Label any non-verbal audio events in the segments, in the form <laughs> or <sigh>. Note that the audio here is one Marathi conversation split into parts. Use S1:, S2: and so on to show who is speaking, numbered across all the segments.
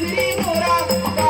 S1: segura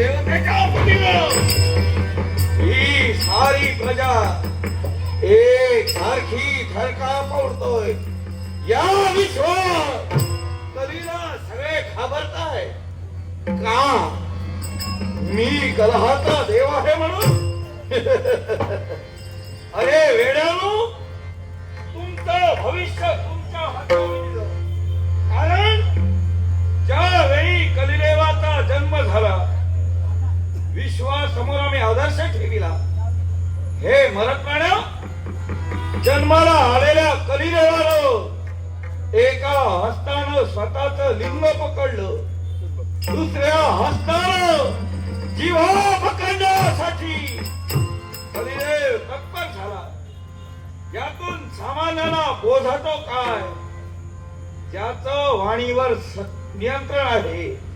S1: कली का मुलीवर ही सारी प्रजा एक सारखी ठरका पडतोय या विश्व कलीला सगळे घाबरताय. का? मी कलहाचा देव आहे म्हणून? <laughs> अरे वेड्यानो तुमचं भविष्य समोर आम्ही आदर्श ठेविला. हे मरत जन्माला आलेल्या कलिदेवानं एका हस्तानं स्वतःच लिंग पकडलं. दुसऱ्या हस्तानं जीवा पकडण्यासाठी कलिदेव तत्पर झाला. यातून सामान्याला बोधातो काय? ज्याचं वाणीवर नियंत्रण आहे.